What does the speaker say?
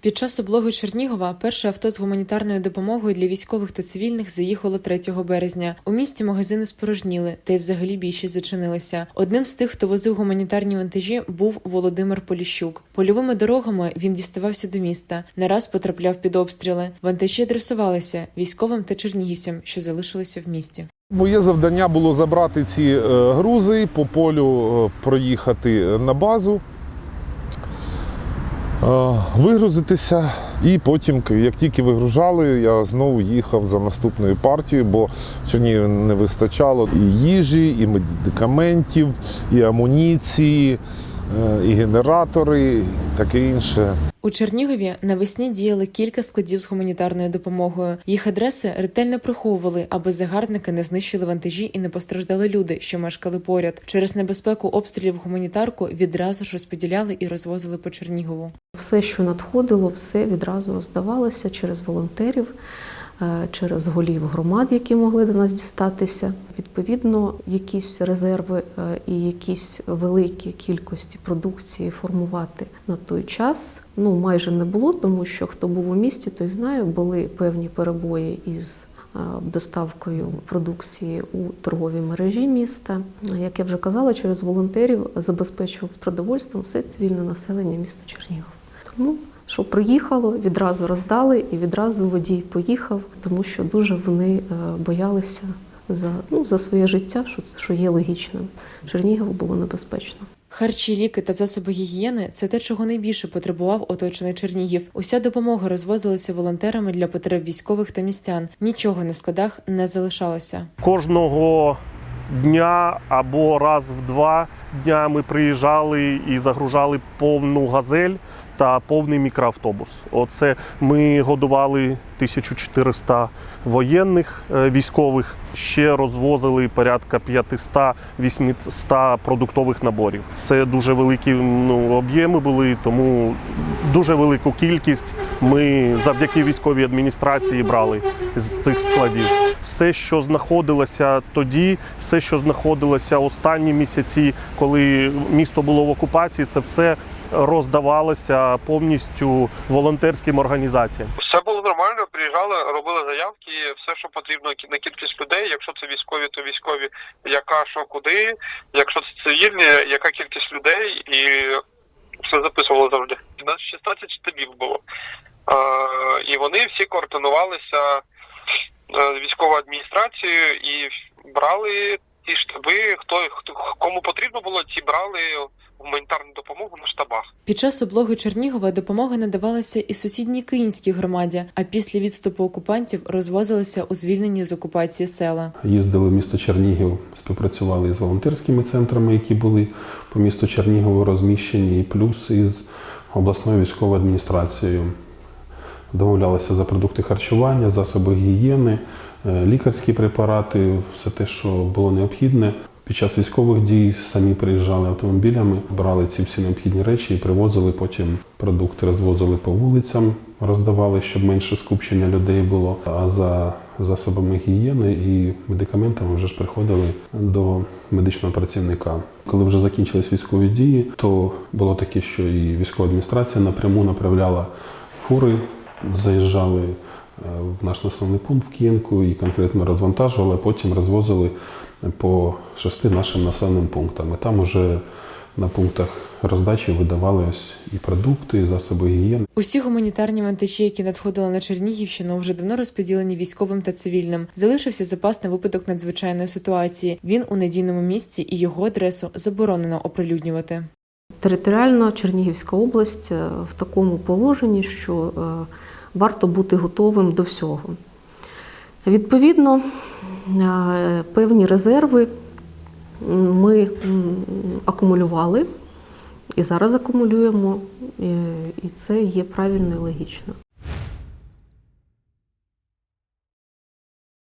Під час облоги Чернігова перше авто з гуманітарною допомогою для військових та цивільних заїхало 3 березня. У місті магазини спорожніли, та й взагалі більшість зачинилися. Одним з тих, хто возив гуманітарні вантажі, був Володимир Поліщук. Польовими дорогами він діставався до міста. Не раз потрапляв під обстріли. Вантажі адресувалися військовим та чернігівцям, що залишилися в місті. Моє завдання було забрати ці е, грузи, по полю е, проїхати на базу, вигрузитися. І потім, як тільки вигружали, я знову їхав за наступною партією, бо в Чернігові не вистачало і їжі, і медикаментів, і амуніції, е, і генератори, таке інше. У Чернігові навесні діяли кілька складів з гуманітарною допомогою. Їх адреси ретельно приховували, аби загарбники не знищили вантажі і не постраждали люди, що мешкали поряд. Через небезпеку обстрілів гуманітарку відразу ж розподіляли і розвозили по Чернігову. Все, що надходило, все відразу роздавалося через волонтерів, через голів громад, які могли до нас дістатися. Відповідно, якісь резерви е, і якісь великі кількості продукції формувати на той час ну майже не було, тому що хто був у місті, той знає, були певні перебої із. е, Доставкою продукції у торговій мережі міста, як я вже казала, через волонтерів забезпечувалось продовольством все цивільне населення міста Чернігов. Тому що приїхало, відразу роздали і відразу водій поїхав, тому що дуже вони е, боялися за, ну, за своє життя, що, що є логічним. Чернігову було небезпечно. Харчі, ліки та засоби гігієни це те, чого найбільше потребував оточений Чернігів. Уся допомога розвозилася волонтерами для потреб військових та містян. Нічого на складах не залишалося. Кожного дня або раз в два дня ми приїжджали і загружали повну газель та повний мікроавтобус. Оце ми годували 1400 воєнних е, військових. Ще розвозили порядка 500-800 продуктових наборів. Це дуже великі ну, об'єми були, тому дуже велику кількість ми завдяки військовій адміністрації брали з цих складів. Все, що знаходилося тоді, все, що знаходилося останні місяці, коли місто було в окупації, це все роздавалося повністю волонтерським організаціям. Все було нормально, приїжджали, робили заявки, все, що потрібно на кількість людей. Якщо це військові, то військові, яка що куди, якщо це цивільні, яка кількість людей, і все записувало завжди. У нас 16 штабів було. І вони всі координувалися е, військовою адміністрацією і брали ті штаби, хто, хто кому потрібно було, ті брали гуманітарну допомогу на штабах. Під час облоги Чернігова допомога надавалася і сусідній Київській громаді, а після відступу окупантів розвозилася у звільнені з окупації села. Їздили в місто Чернігів, співпрацювали з волонтерськими центрами, які були по місту Чернігову розміщені, і плюс із обласною військовою адміністрацією. Домовлялися за продукти харчування, засоби гігієни, е, лікарські препарати, все те, що було необхідне. Під час військових дій самі приїжджали автомобілями, брали ці всі необхідні речі і привозили. Потім продукти розвозили по вулицям, роздавали, щоб менше скупчення людей було. А за засобами гігієни і медикаментами вже ж приходили до медичного працівника. Коли вже закінчились військові дії, то було таке, що і військова адміністрація напряму направляла фури, заїжджали е, в наш населений пункт в Кієнку і конкретно розвантажували, а потім розвозили по шести нашим населеним пунктам. І там уже на пунктах роздачі видавали ось і продукти, і засоби гігієни. Усі гуманітарні вантажі, які надходили на Чернігівщину, вже давно розподілені військовим та цивільним. Залишився запас на випадок надзвичайної ситуації. Він у надійному місці і його адресу заборонено оприлюднювати. Територіально Чернігівська область е, в такому положенні, що е, варто бути готовим до всього. Відповідно, е, певні резерви ми акумулювали і зараз акумулюємо, і це є правильно і логічно.